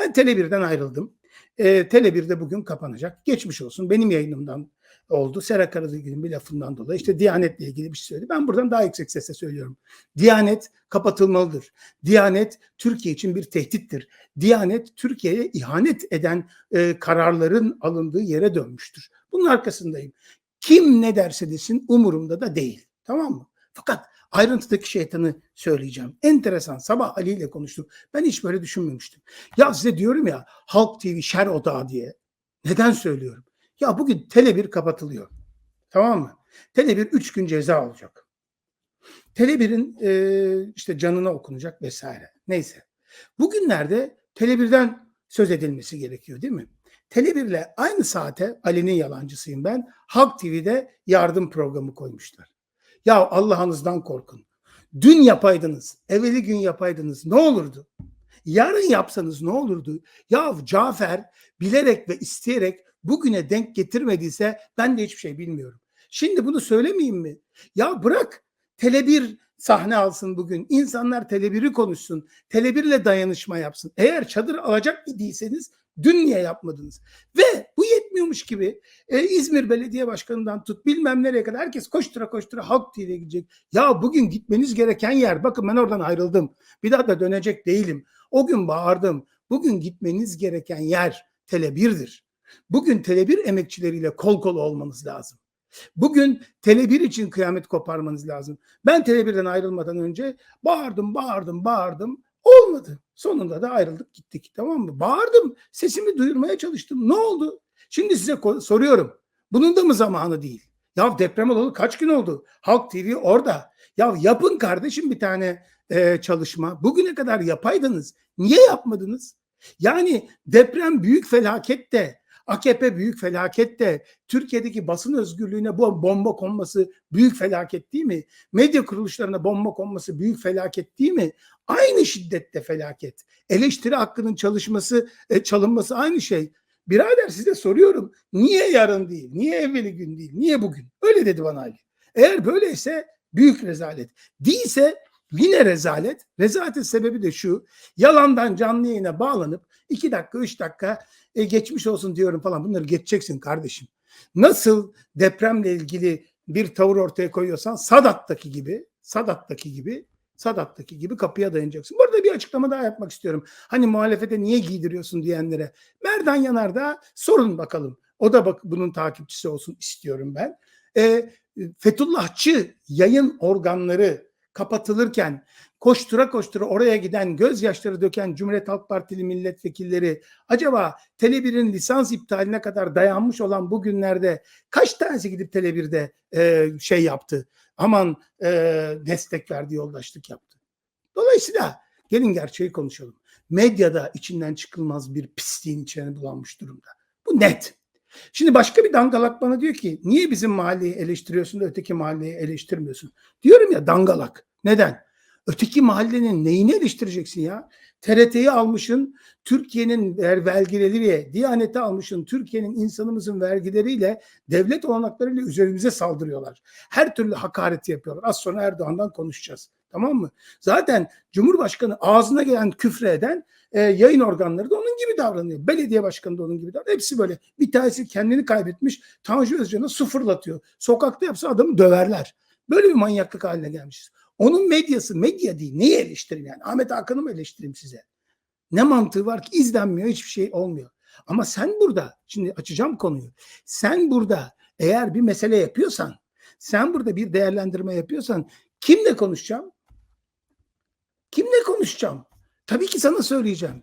Ben Tele1'den ayrıldım. Eee, Tele1 de bugün kapanacak. Geçmiş olsun. Benim yayınımdan oldu. Sera Karadağ'ın bir lafından dolayı işte Diyanet'le ilgili bir şey söyledi. Ben buradan daha yüksek sesle söylüyorum. Diyanet kapatılmalıdır. Diyanet Türkiye için bir tehdittir. Diyanet Türkiye'ye ihanet eden e, kararların alındığı yere dönmüştür. Bunun arkasındayım. Kim ne derse desin umurumda da değil. Tamam mı? Fakat ayrıntıdaki şeytanı söyleyeceğim. Enteresan. Sabah Ali ile konuştuk. Ben hiç böyle düşünmemiştim. Ya size diyorum ya Halk TV şer odağı diye. Neden söylüyorum? Ya bugün Tele1 kapatılıyor. Tamam mı? Tele1 3 gün ceza alacak. Tele1'in e, işte canına okunacak vesaire. Neyse. Bugünlerde Tele1'den söz edilmesi gerekiyor değil mi? Tele1 ile aynı saate Ali'nin yalancısıyım ben. Halk TV'de yardım programı koymuşlar. Ya Allah'ınızdan korkun. Dün yapaydınız, evveli gün yapaydınız ne olurdu? Yarın yapsanız ne olurdu? Ya Cafer bilerek ve isteyerek bugüne denk getirmediyse ben de hiçbir şey bilmiyorum. Şimdi bunu söylemeyeyim mi? Ya bırak Tele1 sahne alsın bugün. İnsanlar Tele1'i konuşsun. Tele1 ile dayanışma yapsın. Eğer çadır alacak idiyseniz dün niye yapmadınız? Ve bu yetmiyormuş gibi e, İzmir Belediye Başkanı'ndan tut bilmem nereye kadar herkes koştura koştura Halk TV'ye gidecek. Ya bugün gitmeniz gereken yer bakın ben oradan ayrıldım. Bir daha da dönecek değilim. O gün bağırdım. Bugün gitmeniz gereken yer Tele1'dir. Bugün Tele1 emekçileriyle kol kola olmanız lazım. Bugün Tele1 için kıyamet koparmanız lazım. Ben Tele1'den ayrılmadan önce bağırdım, bağırdım, bağırdım. Olmadı. Sonunda da ayrıldık gittik tamam mı? Bağırdım. Sesimi duyurmaya çalıştım. Ne oldu? Şimdi size soruyorum. Bunun da mı zamanı değil? Ya deprem olalı kaç gün oldu? Halk TV orada. Ya yapın kardeşim bir tane e, çalışma. Bugüne kadar yapaydınız. Niye yapmadınız? Yani deprem büyük felakette AKP büyük felakette Türkiye'deki basın özgürlüğüne bu bomba konması büyük felaket değil mi? Medya kuruluşlarına bomba konması büyük felaket değil mi? Aynı şiddette felaket. Eleştiri hakkının çalışması, e, çalınması aynı şey. Birader size soruyorum. Niye yarın değil? Niye evveli gün değil? Niye bugün? Öyle dedi bana Ali. Eğer böyleyse büyük rezalet. Değilse yine rezalet. Rezaletin sebebi de şu. Yalandan canlı yayına bağlanıp iki dakika, üç dakika e, geçmiş olsun diyorum falan. Bunları geçeceksin kardeşim. Nasıl depremle ilgili bir tavır ortaya koyuyorsan Sadat'taki gibi, Sadat'taki gibi Sadat'taki gibi kapıya dayanacaksın. Burada bir açıklama daha yapmak istiyorum. Hani muhalefete niye giydiriyorsun diyenlere. Merdan Yanardağ sorun bakalım. O da bak bunun takipçisi olsun istiyorum ben. E, Fethullahçı yayın organları kapatılırken koştura koştura oraya giden gözyaşları döken Cumhuriyet Halk Partili milletvekilleri acaba Tele1'in lisans iptaline kadar dayanmış olan bu günlerde kaç tanesi gidip Tele1'de e, şey yaptı? Aman e, destek verdi, yoldaşlık yaptı. Dolayısıyla gelin gerçeği konuşalım. Medyada içinden çıkılmaz bir pisliğin içine bulanmış durumda. Bu net. Şimdi başka bir dangalak bana diyor ki niye bizim mahalleyi eleştiriyorsun da öteki mahalleyi eleştirmiyorsun? Diyorum ya dangalak. Neden? Öteki mahallenin neyini eleştireceksin ya? TRT'yi almışın Türkiye'nin vergileriyle, Diyanet'i almışın Türkiye'nin insanımızın vergileriyle, devlet olanaklarıyla üzerimize saldırıyorlar. Her türlü hakareti yapıyorlar. Az sonra Erdoğan'dan konuşacağız. Tamam mı? Zaten Cumhurbaşkanı ağzına gelen küfre eden e, yayın organları da onun gibi davranıyor. Belediye başkanı da onun gibi davranıyor. Hepsi böyle. Bir tanesi kendini kaybetmiş. Tanju Özcan'ı sıfırlatıyor. Sokakta yapsa adamı döverler. Böyle bir manyaklık haline gelmişiz. Onun medyası medya değil. Neyi eleştireyim yani? Ahmet Hakan'ı mı eleştireyim size? Ne mantığı var ki? izlenmiyor, hiçbir şey olmuyor. Ama sen burada, şimdi açacağım konuyu. Sen burada eğer bir mesele yapıyorsan, sen burada bir değerlendirme yapıyorsan kimle konuşacağım? Kimle konuşacağım? Tabii ki sana söyleyeceğim.